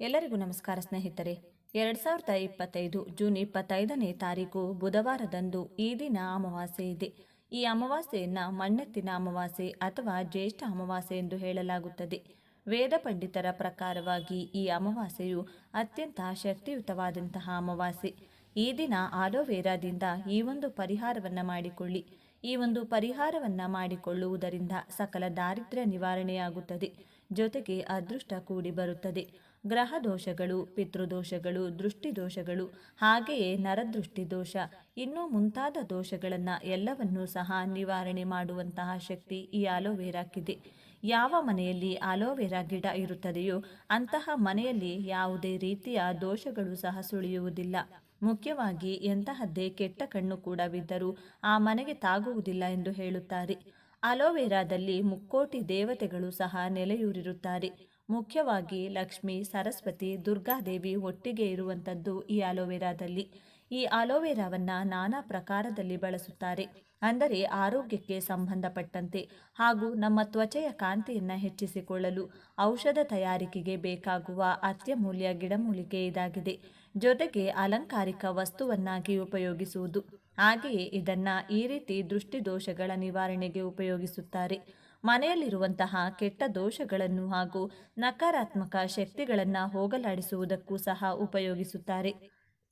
ಎಲ್ಲರಿಗೂ ನಮಸ್ಕಾರ ಸ್ನೇಹಿತರೆ. ಎರಡು ಸಾವಿರದ ಇಪ್ಪತ್ತೈದು ಜೂನ್ ಇಪ್ಪತ್ತೈದನೇ ತಾರೀಕು ಬುಧವಾರದಂದು ಈ ದಿನ ಅಮಾವಾಸ್ಯೆ ಇದೆ. ಈ ಅಮಾವಾಸ್ಯೆಯನ್ನು ಮಣ್ಣೆತ್ತಿನ ಅಮಾವಾಸ್ಯೆ ಅಥವಾ ಜ್ಯೇಷ್ಠ ಅಮಾವಾಸ್ಯೆ ಎಂದು ಹೇಳಲಾಗುತ್ತದೆ. ವೇದ ಪಂಡಿತರ ಪ್ರಕಾರವಾಗಿ ಈ ಅಮಾವಾಸ್ಯೆಯು ಅತ್ಯಂತ ಶಕ್ತಿಯುತವಾದಂತಹ ಅಮಾವಾಸ್ಯೆ. ಈ ದಿನ ಆಲೋವೇರಾದಿಂದ ಈ ಒಂದು ಪರಿಹಾರವನ್ನು ಮಾಡಿಕೊಳ್ಳಿ. ಈ ಒಂದು ಪರಿಹಾರವನ್ನು ಮಾಡಿಕೊಳ್ಳುವುದರಿಂದ ಸಕಲ ದಾರಿದ್ರ್ಯ ನಿವಾರಣೆಯಾಗುತ್ತದೆ. ಜೊತೆಗೆ ಅದೃಷ್ಟ ಕೂಡಿ ಬರುತ್ತದೆ. ಗ್ರಹ ದೋಷಗಳು ಪಿತೃದೋಷಗಳು, ದೃಷ್ಟಿದೋಷಗಳು, ಹಾಗೆಯೇ ನರದೃಷ್ಟಿ ದೋಷ ಇನ್ನೂ ಮುಂತಾದ ದೋಷಗಳನ್ನು ಎಲ್ಲವನ್ನೂ ಸಹ ನಿವಾರಣೆ ಮಾಡುವಂತಹ ಶಕ್ತಿ ಈ ಆಲೋವೇರಾಕ್ಕಿದೆ. ಯಾವ ಮನೆಯಲ್ಲಿ ಆಲೋವೆರಾ ಗಿಡ ಇರುತ್ತದೆಯೋ ಅಂತಹ ಮನೆಯಲ್ಲಿ ಯಾವುದೇ ರೀತಿಯ ದೋಷಗಳು ಸಹ ಸುಳಿಯುವುದಿಲ್ಲ. ಮುಖ್ಯವಾಗಿ ಎಂತಹದ್ದೇ ಕೆಟ್ಟ ಕಣ್ಣು ಕೂಡ ಬಿದ್ದರೂ ಆ ಮನೆಗೆ ತಾಗುವುದಿಲ್ಲ ಎಂದು ಹೇಳುತ್ತಾರೆ. ಅಲೋವೆರಾದಲ್ಲಿ ಮುಕ್ಕೋಟಿ ದೇವತೆಗಳು ಸಹ ನೆಲೆಯೂರಿರುತ್ತಾರೆ. ಮುಖ್ಯವಾಗಿ ಲಕ್ಷ್ಮಿ, ಸರಸ್ವತಿ, ದುರ್ಗಾದೇವಿ ಒಟ್ಟಿಗೆ ಇರುವಂಥದ್ದು ಈ ಅಲೋವೆರಾದಲ್ಲಿ. ಈ ಅಲೋವೆರಾವನ್ನು ನಾನಾ ಪ್ರಕಾರದಲ್ಲಿ ಬಳಸುತ್ತಾರೆ. ಅಂದರೆ ಆರೋಗ್ಯಕ್ಕೆ ಸಂಬಂಧಪಟ್ಟಂತೆ ಹಾಗೂ ನಮ್ಮ ತ್ವಚೆಯ ಕಾಂತಿಯನ್ನು ಹೆಚ್ಚಿಸಿಕೊಳ್ಳಲು ಔಷಧ ತಯಾರಿಕೆಗೆ ಬೇಕಾಗುವ ಅತ್ಯಮೂಲ್ಯ ಗಿಡಮೂಲಿಕೆ ಇದಾಗಿದೆ. ಜೊತೆಗೆ ಅಲಂಕಾರಿಕ ವಸ್ತುವನ್ನಾಗಿ ಉಪಯೋಗಿಸುವುದು. ಹಾಗೆಯೇ ಇದನ್ನು ಈ ರೀತಿ ದೃಷ್ಟಿದೋಷಗಳ ನಿವಾರಣೆಗೆ ಉಪಯೋಗಿಸುತ್ತಾರೆ. ಮನೆಯಲ್ಲಿರುವಂತಹ ಕೆಟ್ಟ ದೋಷಗಳನ್ನು ಹಾಗೂ ನಕಾರಾತ್ಮಕ ಶಕ್ತಿಗಳನ್ನು ಹೋಗಲಾಡಿಸುವುದಕ್ಕೂ ಸಹ ಉಪಯೋಗಿಸುತ್ತಾರೆ.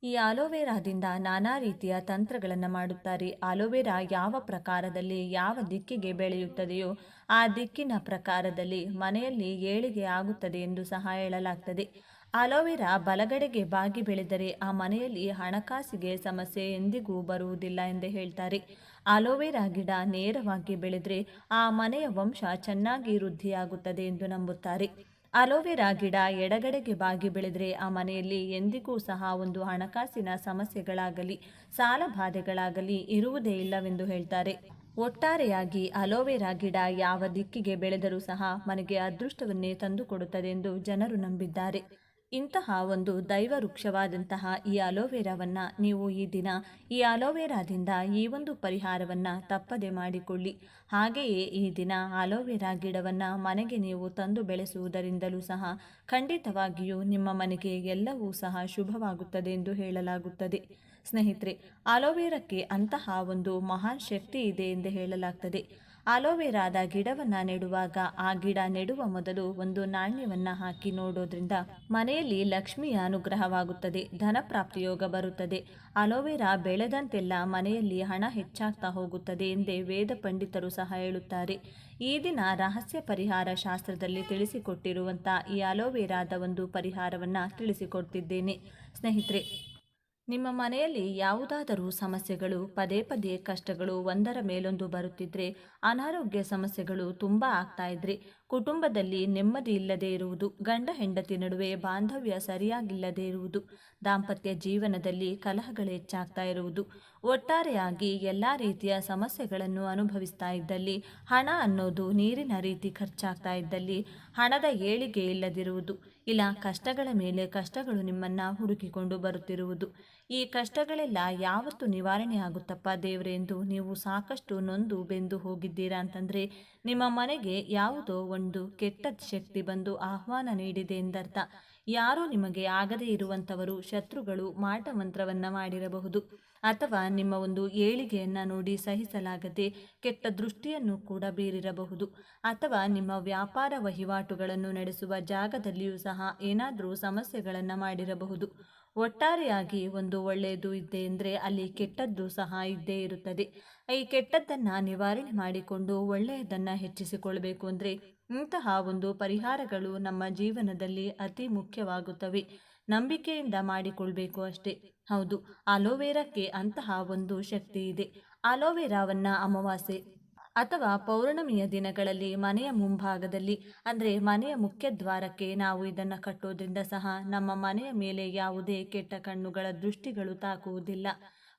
ಈ ಆಲೋವೆರಾದಿಂದ ನಾನಾ ರೀತಿಯ ತಂತ್ರಗಳನ್ನು ಮಾಡುತ್ತಾರೆ. ಆಲೋವೆರಾ ಯಾವ ಪ್ರಕಾರದಲ್ಲಿ ಯಾವ ದಿಕ್ಕಿಗೆ ಬೆಳೆಯುತ್ತದೆಯೋ ಆ ದಿಕ್ಕಿನ ಪ್ರಕಾರದಲ್ಲಿ ಮನೆಯಲ್ಲಿ ಏಳಿಗೆ ಆಗುತ್ತದೆ ಎಂದು ಸಹ ಹೇಳಲಾಗ್ತದೆ. ಅಲೋವೆರಾ ಬಲಗಡೆಗೆ ಬಾಗಿ ಬೆಳೆದರೆ ಆ ಮನೆಯಲ್ಲಿ ಹಣಕಾಸಿಗೆ ಸಮಸ್ಯೆ ಎಂದಿಗೂ ಬರುವುದಿಲ್ಲ ಎಂದು ಹೇಳ್ತಾರೆ. ಅಲೋವೆರಾ ಗಿಡ ನೇರವಾಗಿ ಬೆಳೆದರೆ ಆ ಮನೆಯ ವಂಶ ಚೆನ್ನಾಗಿ ವೃದ್ಧಿಯಾಗುತ್ತದೆ ಎಂದು ನಂಬುತ್ತಾರೆ. ಅಲೋವೆರಾ ಗಿಡ ಎಡಗಡೆಗೆ ಬಾಗಿ ಬೆಳೆದರೆ ಆ ಮನೆಯಲ್ಲಿ ಎಂದಿಗೂ ಸಹ ಒಂದು ಹಣಕಾಸಿನ ಸಮಸ್ಯೆಗಳಾಗಲಿ ಸಾಲ ಬಾಧೆಗಳಾಗಲಿ ಇರುವುದೇ ಇಲ್ಲವೆಂದು ಹೇಳ್ತಾರೆ. ಒಟ್ಟಾರೆಯಾಗಿ ಅಲೋವೆರಾ ಗಿಡ ಯಾವ ದಿಕ್ಕಿಗೆ ಬೆಳೆದರೂ ಸಹ ಮನೆಗೆ ಅದೃಷ್ಟವನ್ನೇ ತಂದುಕೊಡುತ್ತದೆ ಎಂದು ಜನರು ನಂಬಿದ್ದಾರೆ. ಇಂತಹ ಒಂದು ದೈವ ವೃಕ್ಷವಾದಂತಹ ಈ ಅಲೋವೆರಾವನ್ನು ನೀವು ಈ ದಿನ ಈ ಅಲೋವೆರಾದಿಂದ ಈ ಒಂದು ಪರಿಹಾರವನ್ನು ತಪ್ಪದೆ ಮಾಡಿಕೊಳ್ಳಿ. ಹಾಗೆಯೇ ಈ ದಿನ ಅಲೋವೆರಾ ಗಿಡವನ್ನು ಮನೆಗೆ ನೀವು ತಂದು ಬೆಳೆಸುವುದರಿಂದಲೂ ಸಹ ಖಂಡಿತವಾಗಿಯೂ ನಿಮ್ಮ ಮನೆಗೆ ಎಲ್ಲವೂ ಸಹ ಶುಭವಾಗುತ್ತದೆ ಎಂದು ಹೇಳಲಾಗುತ್ತದೆ. ಸ್ನೇಹಿತರೆ, ಅಲೋವೆರಾಕ್ಕೆ ಅಂತಹ ಒಂದು ಮಹಾನ್ ಶಕ್ತಿ ಇದೆ ಎಂದು ಹೇಳಲಾಗ್ತದೆ. ಅಲೋವೆರಾದ ಗಿಡವನ್ನು ನೆಡುವಾಗ ಆ ಗಿಡ ನೆಡುವ ಮೊದಲು ಒಂದು ನಾಣ್ಯವನ್ನು ಹಾಕಿ ನೋಡೋದ್ರಿಂದ ಮನೆಯಲ್ಲಿ ಲಕ್ಷ್ಮಿಯ ಅನುಗ್ರಹವಾಗುತ್ತದೆ ಧನ ಯೋಗ ಬರುತ್ತದೆ. ಅಲೋವೆರಾ ಬೆಳೆದಂತೆಲ್ಲ ಮನೆಯಲ್ಲಿ ಹಣ ಹೆಚ್ಚಾಗ್ತಾ ಹೋಗುತ್ತದೆ ಎಂದೇ ವೇದ ಪಂಡಿತರು ಸಹ ಹೇಳುತ್ತಾರೆ. ಈ ದಿನ ರಹಸ್ಯ ಪರಿಹಾರ ಶಾಸ್ತ್ರದಲ್ಲಿ ತಿಳಿಸಿಕೊಟ್ಟಿರುವಂಥ ಈ ಅಲೋವೆರಾದ ಒಂದು ಪರಿಹಾರವನ್ನು ತಿಳಿಸಿಕೊಡ್ತಿದ್ದೇನೆ. ಸ್ನೇಹಿತರೆ ನಿಮ್ಮ ಮನೆಯಲ್ಲಿ ಯಾವುದಾದರೂ ಸಮಸ್ಯೆಗಳು, ಪದೇ ಪದೇ ಕಷ್ಟಗಳು ಒಂದರ ಮೇಲೊಂದು ಬರುತ್ತಿದ್ರೆ, ಅನಾರೋಗ್ಯ ಸಮಸ್ಯೆಗಳು ತುಂಬ ಆಗ್ತಾ ಇದ್ರೆ, ಕುಟುಂಬದಲ್ಲಿ ನೆಮ್ಮದಿ ಇಲ್ಲದೇ ಇರುವುದು, ಗಂಡ ಹೆಂಡತಿ ನಡುವೆ ಬಾಂಧವ್ಯ ಸರಿಯಾಗಿಲ್ಲದೇ ಇರುವುದು, ದಾಂಪತ್ಯ ಜೀವನದಲ್ಲಿ ಕಲಹಗಳು ಹೆಚ್ಚಾಗ್ತಾ ಇರುವುದು ಒಟ್ಟಾರೆಯಾಗಿ ಎಲ್ಲ ರೀತಿಯ ಸಮಸ್ಯೆಗಳನ್ನು ಅನುಭವಿಸ್ತಾ ಇದ್ದಲ್ಲಿ, ಹಣ ಅನ್ನೋದು ನೀರಿನ ರೀತಿ ಖರ್ಚಾಗ್ತಾ ಇದ್ದಲ್ಲಿ ಹಣದ ಏಳಿಗೆ ಇಲ್ಲದಿರುವುದು. ಇಲ್ಲ, ಕಷ್ಟಗಳ ಮೇಲೆ ಕಷ್ಟಗಳು ನಿಮ್ಮನ್ನು ಹುಡುಕಿಕೊಂಡು ಬರುತ್ತಿರುವುದು. ಈ ಕಷ್ಟಗಳೆಲ್ಲ ಯಾವತ್ತು ನಿವಾರಣೆ ಆಗುತ್ತಪ್ಪ ದೇವ್ರೆ ಎಂದು ನೀವು ಸಾಕಷ್ಟು ನೊಂದು ಬೆಂದು ಹೋಗಿದ್ದೀರಾ ಅಂತಂದರೆ, ನಿಮ್ಮ ಮನೆಗೆ ಯಾವುದೋ ಒಂದು ಕೆಟ್ಟ ಶಕ್ತಿ ಬಂದು ಆಹ್ವಾನ ನೀಡಿದೆ ಎಂದರ್ಥ. ಯಾರೋ ನಿಮಗೆ ಆಗದೇ ಇರುವಂಥವರು ಶತ್ರುಗಳು ಮಾಟ ಮಂತ್ರವನ್ನು ಮಾಡಿರಬಹುದು. ಅಥವಾ ನಿಮ್ಮ ಒಂದು ಏಳಿಗೆಯನ್ನು ನೋಡಿ ಸಹಿಸಲಾಗದೆ ಕೆಟ್ಟ ದೃಷ್ಟಿಯನ್ನು ಕೂಡ ಬೀರಿರಬಹುದು. ಅಥವಾ ನಿಮ್ಮ ವ್ಯಾಪಾರ ವಹಿವಾಟುಗಳನ್ನು ನಡೆಸುವ ಜಾಗದಲ್ಲಿಯೂ ಸಹ ಏನಾದರೂ ಸಮಸ್ಯೆಗಳನ್ನು ಮಾಡಿರಬಹುದು. ಒಟ್ಟಾರೆಯಾಗಿ ಒಂದು ಒಳ್ಳೆಯದು ಇದ್ದೆ ಅಂದರೆ ಅಲ್ಲಿ ಕೆಟ್ಟದ್ದು ಸಹ ಇದ್ದೇ ಇರುತ್ತದೆ. ಈ ಕೆಟ್ಟದ್ದನ್ನು ನಿವಾರಣೆ ಮಾಡಿಕೊಂಡು ಒಳ್ಳೆಯದನ್ನು ಹೆಚ್ಚಿಸಿಕೊಳ್ಬೇಕು ಅಂದರೆ ಇಂತಹ ಒಂದು ಪರಿಹಾರಗಳು ನಮ್ಮ ಜೀವನದಲ್ಲಿ ಅತಿ ಮುಖ್ಯವಾಗುತ್ತವೆ. ನಂಬಿಕೆಯಿಂದ ಮಾಡಿಕೊಳ್ಬೇಕು ಅಷ್ಟೇ. ಹೌದು ಅಲೋವೆರಾಕ್ಕೆ ಅಂತಹ ಒಂದು ಶಕ್ತಿ ಇದೆ. ಅಲೋವೆರಾವನ್ನು ಅಮಾವಾಸ್ಯೆ ಅಥವಾ ಪೌರ್ಣಮಿಯ ದಿನಗಳಲ್ಲಿ ಮನೆಯ ಮುಂಭಾಗದಲ್ಲಿ, ಅಂದರೆ ಮನೆಯ ಮುಖ್ಯ ದ್ವಾರಕ್ಕೆ ನಾವು ಇದನ್ನು ಕಟ್ಟೋದ್ರಿಂದ ಸಹ ನಮ್ಮ ಮನೆಯ ಮೇಲೆ ಯಾವುದೇ ಕೆಟ್ಟ ಕಣ್ಣುಗಳ ದೃಷ್ಟಿಗಳು ತಾಕುವುದಿಲ್ಲ.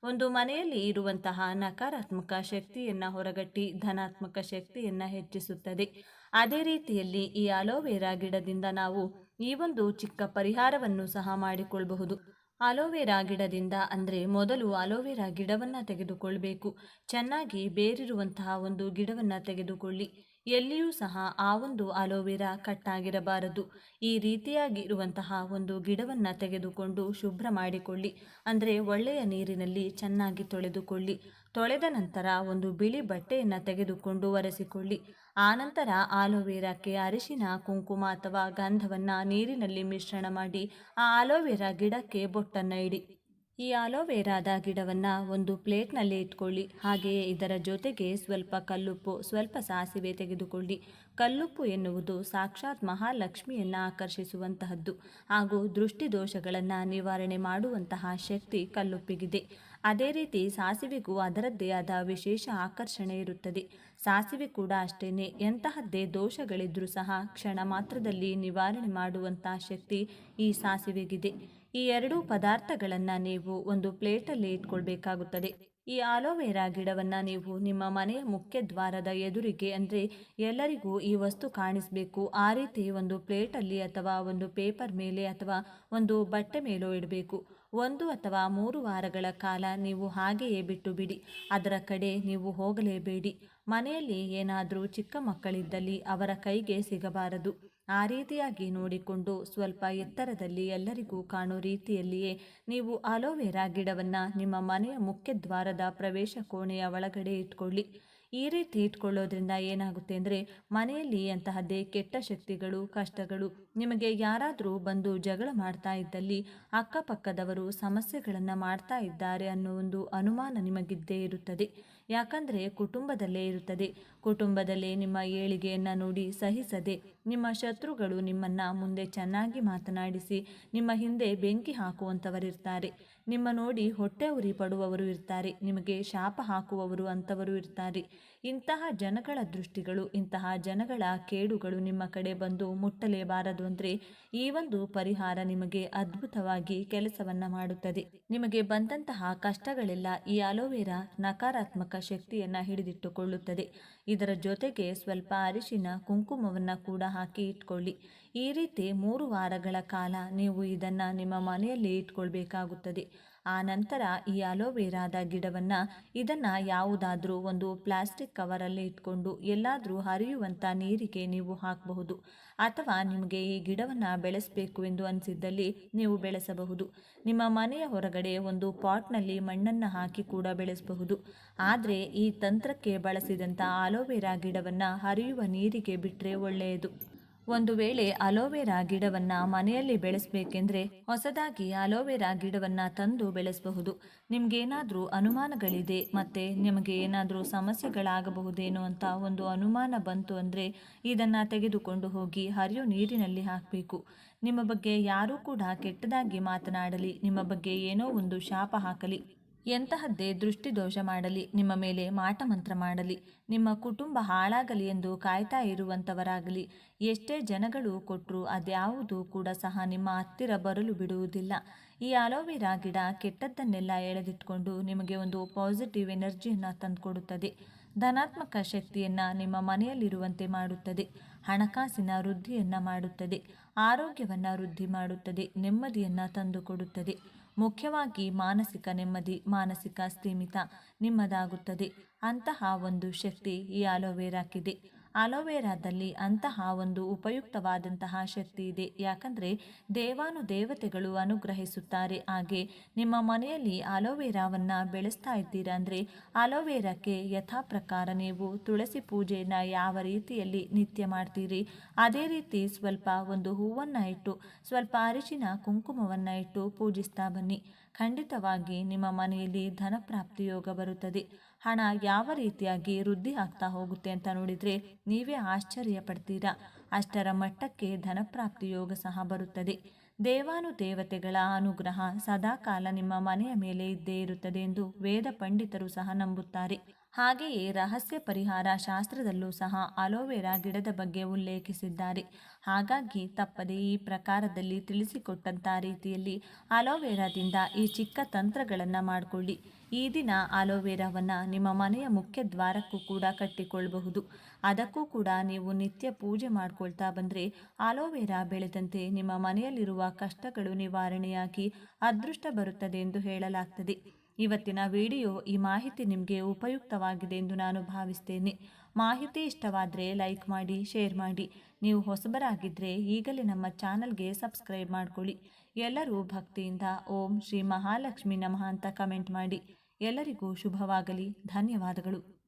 ಒಂದು ಮನೆಯಲ್ಲಿ ಇರುವಂತಹ ನಕಾರಾತ್ಮಕ ಶಕ್ತಿಯನ್ನು ಹೊರಗಟ್ಟಿ ಧನಾತ್ಮಕ ಶಕ್ತಿಯನ್ನು ಹೆಚ್ಚಿಸುತ್ತದೆ. ಅದೇ ರೀತಿಯಲ್ಲಿ ಈ ಅಲೋವೆರಾ ಗಿಡದಿಂದ ನಾವು ಈ ಒಂದು ಚಿಕ್ಕ ಪರಿಹಾರವನ್ನು ಸಹ ಮಾಡಿಕೊಳ್ಳಬಹುದು ಅಲೋವೆರಾ ಗಿಡದಿಂದ ಅಂದರೆ ಮೊದಲು ಅಲೋವೆರಾ ಗಿಡವನ್ನು ತೆಗೆದುಕೊಳ್ಬೇಕು. ಚೆನ್ನಾಗಿ ಬೇರಿರುವಂತಹ ಒಂದು ಗಿಡವನ್ನು ತೆಗೆದುಕೊಳ್ಳಿ. ಎಲ್ಲಿಯೂ ಸಹ ಆ ಒಂದು ಅಲೋವೆರಾ ಕಟ್ಟಾಗಿರಬಾರದು. ಈ ರೀತಿಯಾಗಿ ಇರುವಂತಹ ಒಂದು ಗಿಡವನ್ನು ತೆಗೆದುಕೊಂಡು ಶುಭ್ರ ಮಾಡಿಕೊಳ್ಳಿ. ಅಂದರೆ ಒಳ್ಳೆಯ ನೀರಿನಲ್ಲಿ ಚೆನ್ನಾಗಿ ತೊಳೆದುಕೊಳ್ಳಿ. ತೊಳೆದ ನಂತರ ಒಂದು ಬಿಳಿ ಬಟ್ಟೆಯನ್ನು ತೆಗೆದುಕೊಂಡು ಒರೆಸಿಕೊಳ್ಳಿ. ಆನಂತರ ಆಲೋವೆರಾಕ್ಕೆ ಅರಿಶಿನ, ಕುಂಕುಮ ಅಥವಾ ಗಂಧವನ್ನು ನೀರಿನಲ್ಲಿ ಮಿಶ್ರಣ ಮಾಡಿ ಆ ಆಲೋವೆರಾ ಗಿಡಕ್ಕೆ ಬೊಟ್ಟನ್ನು ಇಡಿ. ಈ ಆಲೋವೆರಾದ ಗಿಡವನ್ನು ಒಂದು ಪ್ಲೇಟ್ನಲ್ಲಿ ಇಟ್ಕೊಳ್ಳಿ. ಹಾಗೆಯೇ ಇದರ ಜೊತೆಗೆ ಸ್ವಲ್ಪ ಕಲ್ಲುಪ್ಪು, ಸ್ವಲ್ಪ ಸಾಸಿವೆ ತೆಗೆದುಕೊಳ್ಳಿ. ಕಲ್ಲುಪ್ಪು ಎನ್ನುವುದು ಸಾಕ್ಷಾತ್ ಮಹಾಲಕ್ಷ್ಮಿಯನ್ನು ಆಕರ್ಷಿಸುವಂತಹದ್ದು ಹಾಗೂ ದೃಷ್ಟಿ ದೋಷಗಳನ್ನು ನಿವಾರಣೆ ಮಾಡುವಂತಹ ಶಕ್ತಿ ಕಲ್ಲುಪ್ಪಿಗಿದೆ. ಅದೇ ರೀತಿ ಸಾಸಿವೆಗೂ ಅದರದ್ದೇ ಆದ ವಿಶೇಷ ಆಕರ್ಷಣೆ ಇರುತ್ತದೆ. ಸಾಸಿವೆ ಕೂಡ ಅಷ್ಟೇನೆ, ಎಂತಹದ್ದೇ ದೋಷಗಳಿದ್ರೂ ಸಹ ಕ್ಷಣ ಮಾತ್ರದಲ್ಲಿ ನಿವಾರಣೆ ಮಾಡುವಂತಹ ಶಕ್ತಿ ಈ ಸಾಸಿವೆಗಿದೆ. ಈ ಎರಡೂ ಪದಾರ್ಥಗಳನ್ನು ನೀವು ಒಂದು ಪ್ಲೇಟಲ್ಲಿ ಇಟ್ಕೊಳ್ಬೇಕಾಗುತ್ತದೆ. ಈ ಆಲೋವೆರಾ ಗಿಡವನ್ನು ನೀವು ನಿಮ್ಮ ಮನೆಯ ಮುಖ್ಯ ದ್ವಾರದ ಎದುರಿಗೆ ಅಂದರೆ ಎಲ್ಲರಿಗೂ ಈ ವಸ್ತು ಕಾಣಿಸಬೇಕು. ಆ ರೀತಿ ಒಂದು ಪ್ಲೇಟಲ್ಲಿ ಅಥವಾ ಒಂದು ಪೇಪರ್ ಮೇಲೆ ಅಥವಾ ಒಂದು ಬಟ್ಟೆ ಮೇಲೋ ಇಡಬೇಕು. ಒಂದು ಅಥವಾ ಮೂರು ವಾರಗಳ ಕಾಲ ನೀವು ಹಾಗೆಯೇ ಬಿಟ್ಟು ಬಿಡಿ ಅದರ ಕಡೆ ನೀವು ಹೋಗಲೇಬೇಡಿ. ಮನೆಯಲ್ಲಿ ಏನಾದರೂ ಚಿಕ್ಕ ಮಕ್ಕಳಿದ್ದಲ್ಲಿ ಅವರ ಕೈಗೆ ಸಿಗಬಾರದು. ಆ ರೀತಿಯಾಗಿ ನೋಡಿಕೊಂಡು ಸ್ವಲ್ಪ ಎತ್ತರದಲ್ಲಿ ಎಲ್ಲರಿಗೂ ಕಾಣೋ ರೀತಿಯಲ್ಲಿಯೇ ನೀವು ಅಲೋವೆರಾ ಗಿಡವನ್ನು ನಿಮ್ಮ ಮನೆಯ ಮುಖ್ಯ ದ್ವಾರದ ಪ್ರವೇಶ ಕೋಣೆಯ ಒಳಗಡೆ ಇಟ್ಕೊಳ್ಳಿ. ಈ ರೀತಿ ಇಟ್ಕೊಳ್ಳೋದ್ರಿಂದ ಏನಾಗುತ್ತೆ ಅಂದರೆ ಮನೆಯಲ್ಲಿ ಅಂತಹದ್ದೇ ಕೆಟ್ಟ ಶಕ್ತಿಗಳು, ಕಷ್ಟಗಳು ನಿಮಗೆ ಯಾರಾದರೂ ಬಂದು ಜಗಳ ಮಾಡ್ತಾ ಇದ್ದಲ್ಲಿ ಅಕ್ಕಪಕ್ಕದವರು ಸಮಸ್ಯೆಗಳನ್ನು ಮಾಡ್ತಾ ಇದ್ದಾರೆ ಅನ್ನೋ ಒಂದು ಅನುಮಾನ ನಿಮಗಿದ್ದೇ ಇರುತ್ತದೆ. ಯಾಕಂದರೆ ಕುಟುಂಬದಲ್ಲೇ ಇರುತ್ತದೆ. ಕುಟುಂಬದಲ್ಲೇ ನಿಮ್ಮ ಏಳಿಗೆಯನ್ನು ನೋಡಿ ಸಹಿಸದೆ ನಿಮ್ಮ ಶತ್ರುಗಳು ನಿಮ್ಮನ್ನು ಮುಂದೆ ಚೆನ್ನಾಗಿ ಮಾತನಾಡಿಸಿ ನಿಮ್ಮ ಹಿಂದೆ ಬೆಂಕಿ ಹಾಕುವಂಥವರಿರ್ತಾರೆ ನಿಮ್ಮ ನೋಡಿ ಹೊಟ್ಟೆ ಉರಿ ಪಡುವವರು ಇರ್ತಾರೆ. ನಿಮಗೆ ಶಾಪ ಹಾಕುವವರು ಅಂಥವರು ಇರ್ತಾರೆ. ಇಂತಹ ಜನಗಳ ದೃಷ್ಟಿಗಳು, ಇಂತಹ ಜನಗಳ ಕೇಡುಗಳು ನಿಮ್ಮ ಕಡೆ ಬಂದು ಮುಟ್ಟಲೇಬಾರದು ಅಂದರೆ ಈ ಒಂದು ಪರಿಹಾರ ನಿಮಗೆ ಅದ್ಭುತವಾಗಿ ಕೆಲಸವನ್ನ ಮಾಡುತ್ತದೆ. ನಿಮಗೆ ಬಂದಂತಹ ಕಷ್ಟಗಳೆಲ್ಲ ಈ ಅಲೋವೆರಾ ನಕಾರಾತ್ಮಕ ಶಕ್ತಿಯನ್ನು ಹಿಡಿದಿಟ್ಟುಕೊಳ್ಳುತ್ತದೆ. ಇದರ ಜೊತೆಗೆ ಸ್ವಲ್ಪ ಅರಿಶಿನ, ಕುಂಕುಮವನ್ನು ಕೂಡ ಹಾಕಿ ಇಟ್ಕೊಳ್ಳಿ. ಈ ರೀತಿ ಮೂರು ವಾರಗಳ ಕಾಲ ನೀವು ಇದನ್ನು ನಿಮ್ಮ ಮನೆಯಲ್ಲಿ ಇಟ್ಕೊಳ್ಬೇಕಾಗುತ್ತದೆ. ಆ ನಂತರ ಈ ಅಲೋವೆರಾದ ಗಿಡವನ್ನು ಇದನ್ನು ಯಾವುದಾದ್ರೂ ಒಂದು ಪ್ಲಾಸ್ಟಿಕ್ ಕವರಲ್ಲಿ ಇಟ್ಕೊಂಡು ಎಲ್ಲಾದರೂ ಹರಿಯುವಂಥ ನೀರಿಗೆ ನೀವು ಹಾಕಬಹುದು. ಅಥವಾ ನಿಮಗೆ ಈ ಗಿಡವನ್ನು ಬೆಳೆಸಬೇಕು ಎಂದು ಅನಿಸಿದ್ದಲ್ಲಿ ನೀವು ಬೆಳೆಸಬಹುದು. ನಿಮ್ಮ ಮನೆಯ ಹೊರಗಡೆ ಒಂದು ಪಾಟ್ನಲ್ಲಿ ಮಣ್ಣನ್ನು ಹಾಕಿ ಕೂಡ ಬೆಳೆಸಬಹುದು. ಆದರೆ ಈ ತಂತ್ರಕ್ಕೆ ಬಳಸಿದಂಥ ಅಲೋವೆರಾ ಗಿಡವನ್ನು ಹರಿಯುವ ನೀರಿಗೆ ಬಿಟ್ಟರೆ ಒಳ್ಳೆಯದು. ಒಂದು ವೇಳೆ ಅಲೋವೆರಾ ಗಿಡವನ್ನು ಮನೆಯಲ್ಲಿ ಬೆಳೆಸಬೇಕೆಂದ್ರೆ ಹೊಸದಾಗಿ ಅಲೋವೆರಾ ಗಿಡವನ್ನು ತಂದು ಬೆಳೆಸಬಹುದು. ನಿಮಗೇನಾದರೂ ಅನುಮಾನಗಳಿದೆ ಮತ್ತು ನಿಮಗೆ ಏನಾದರೂ ಸಮಸ್ಯೆಗಳಾಗಬಹುದೇನೋ ಅಂತ ಒಂದು ಅನುಮಾನ ಬಂತು ಅಂದರೆ ಇದನ್ನು ತೆಗೆದುಕೊಂಡು ಹೋಗಿ ಹರಿಯೋ ನೀರಿನಲ್ಲಿ ಹಾಕಬೇಕು. ನಿಮ್ಮ ಬಗ್ಗೆ ಯಾರೂ ಕೂಡ ಕೆಟ್ಟದಾಗಿ ಮಾತನಾಡಲಿ, ನಿಮ್ಮ ಬಗ್ಗೆ ಏನೋ ಒಂದು ಶಾಪ ಹಾಕಲಿ. ಎಂತಹದ್ದೇ ದೃಷ್ಟಿದೋಷ ಮಾಡಲಿ, ನಿಮ್ಮ ಮೇಲೆ ಮಾಟಮಂತ್ರ ಮಾಡಲಿ, ನಿಮ್ಮ ಕುಟುಂಬ ಹಾಳಾಗಲಿ ಎಂದು ಕಾಯ್ತಾ ಇರುವಂಥವರಾಗಲಿ, ಎಷ್ಟೇ ಜನಗಳು ಕೊಟ್ಟರು ಅದ್ಯಾವುದೂ ಕೂಡ ಸಹ ನಿಮ್ಮ ಹತ್ತಿರ ಬರಲು ಬಿಡುವುದಿಲ್ಲ. ಈ ಅಲೋವೆರಾ ಗಿಡ ಕೆಟ್ಟದ್ದನ್ನೆಲ್ಲ ಎಳೆದಿಟ್ಕೊಂಡು ನಿಮಗೆ ಒಂದು ಪಾಸಿಟಿವ್ ಎನರ್ಜಿಯನ್ನು ತಂದುಕೊಡುತ್ತದೆ. ಧನಾತ್ಮಕ ಶಕ್ತಿಯನ್ನು ನಿಮ್ಮ ಮನೆಯಲ್ಲಿರುವಂತೆ ಮಾಡುತ್ತದೆ. ಹಣಕಾಸಿನ ವೃದ್ಧಿಯನ್ನು ಮಾಡುತ್ತದೆ. ಆರೋಗ್ಯವನ್ನು ವೃದ್ಧಿ ಮಾಡುತ್ತದೆ. ನೆಮ್ಮದಿಯನ್ನು ತಂದುಕೊಡುತ್ತದೆ. ಮುಖ್ಯವಾಗಿ ಮಾನಸಿಕ ನೆಮ್ಮದಿ ಮಾನಸಿಕ ಸ್ಥಿಮಿತ ನಿಮ್ಮದಾಗುತ್ತದೆ. ಅಂತಹ ಒಂದು ಶಕ್ತಿ ಈ ಅಲೋವೆರಾಕ್ಕಿದೆ ಅಲೋವೆರಾದಲ್ಲಿ ಅಂತಹ ಒಂದು ಉಪಯುಕ್ತವಾದಂತಹ ಶಕ್ತಿ ಇದೆ. ಯಾಕಂದರೆ ದೇವಾನು ದೇವತೆಗಳು ಅನುಗ್ರಹಿಸುತ್ತಾರೆ. ಹಾಗೆ ನಿಮ್ಮ ಮನೆಯಲ್ಲಿ ಅಲೋವೆರಾವನ್ನು ಬೆಳೆಸ್ತಾ ಇದ್ದೀರಾ ಅಂದರೆ ಅಲೋವೆರಾಕ್ಕೆ ಯಥಾ ಪ್ರಕಾರ ನೀವು ತುಳಸಿ ಪೂಜೆಯನ್ನು ಯಾವ ರೀತಿಯಲ್ಲಿ ನಿತ್ಯ ಮಾಡ್ತೀರಿ? ಅದೇ ರೀತಿ ಸ್ವಲ್ಪ ಒಂದು ಹೂವನ್ನು ಇಟ್ಟು, ಸ್ವಲ್ಪ ಅರಿಶಿನ, ಕುಂಕುಮವನ್ನು ಇಟ್ಟು ಪೂಜಿಸ್ತಾ ಬನ್ನಿ. ಖಂಡಿತವಾಗಿ ನಿಮ್ಮ ಮನೆಯಲ್ಲಿ ಧನಪ್ರಾಪ್ತಿ ಯೋಗ ಬರುತ್ತದೆ. ಹಣ ಯಾವ ರೀತಿಯಾಗಿ ವೃದ್ಧಿ ಆಗ್ತಾ ಹೋಗುತ್ತೆ ಅಂತ ನೋಡಿದರೆ ನೀವೇ ಆಶ್ಚರ್ಯ ಪಡ್ತೀರಾ ಅಷ್ಟರ ಮಟ್ಟಕ್ಕೆ ಧನಪ್ರಾಪ್ತಿ ಯೋಗ ಸಹ ಬರುತ್ತದೆ. ದೇವಾನು ದೇವತೆಗಳ ಅನುಗ್ರಹ ಸದಾಕಾಲ ನಿಮ್ಮ ಮನೆಯ ಮೇಲೆ ಇದ್ದೇ ಇರುತ್ತದೆ ಎಂದು ವೇದ ಪಂಡಿತರು ಸಹ ನಂಬುತ್ತಾರೆ. ಹಾಗೆಯೇ ರಹಸ್ಯ ಪರಿಹಾರ ಶಾಸ್ತ್ರದಲ್ಲೂ ಸಹ ಅಲೋವೆರಾ ಗಿಡದ ಬಗ್ಗೆ ಉಲ್ಲೇಖಿಸಿದ್ದಾರೆ. ಹಾಗಾಗಿ ತಪ್ಪದೆ ಈ ಪ್ರಕಾರದಲ್ಲಿ ತಿಳಿಸಿಕೊಟ್ಟಂಥ ರೀತಿಯಲ್ಲಿ ಅಲೋವೆರಾದಿಂದ ಈ ಚಿಕ್ಕ ತಂತ್ರಗಳನ್ನು ಮಾಡಿಕೊಳ್ಳಿ. ಈ ದಿನ ಅಲೋವೆರಾವನ್ನು ನಿಮ್ಮ ಮನೆಯ ಮುಖ್ಯ ದ್ವಾರಕ್ಕೂ ಕೂಡ ಕಟ್ಟಿಕೊಳ್ಳಬಹುದು. ಅದಕ್ಕೂ ಕೂಡ ನೀವು ನಿತ್ಯ ಪೂಜೆ ಮಾಡಿಕೊಳ್ತಾ ಬಂದರೆ ಅಲೋವೆರಾ ಬೆಳೆದಂತೆ ನಿಮ್ಮ ಮನೆಯಲ್ಲಿರುವ ಕಷ್ಟಗಳು ನಿವಾರಣೆಯಾಗಿ ಅದೃಷ್ಟ ಬರುತ್ತದೆ ಎಂದು ಹೇಳಲಾಗ್ತದೆ. ಇವತ್ತಿನ ವಿಡಿಯೋ ಈ ಮಾಹಿತಿ ನಿಮಗೆ ಉಪಯುಕ್ತವಾಗಿದೆ ಎಂದು ನಾನು ಭಾವಿಸ್ತೇನೆ. ಮಾಹಿತಿ ಇಷ್ಟವಾದರೆ ಲೈಕ್ ಮಾಡಿ, ಶೇರ್ ಮಾಡಿ. ನೀವು ಹೊಸಬರಾಗಿದ್ದರೆ ಈಗಲೇ ನಮ್ಮ ಚಾನಲ್ಗೆ ಸಬ್ಸ್ಕ್ರೈಬ್ ಮಾಡಿಕೊಳ್ಳಿ. ಎಲ್ಲರೂ ಭಕ್ತಿಯಿಂದ ಓಂ ಶ್ರೀ ಮಹಾಲಕ್ಷ್ಮಿ ನಮಃ ಅಂತ ಕಮೆಂಟ್ ಮಾಡಿ. ಎಲ್ಲರಿಗೂ ಶುಭವಾಗಲಿ. ಧನ್ಯವಾದಗಳು.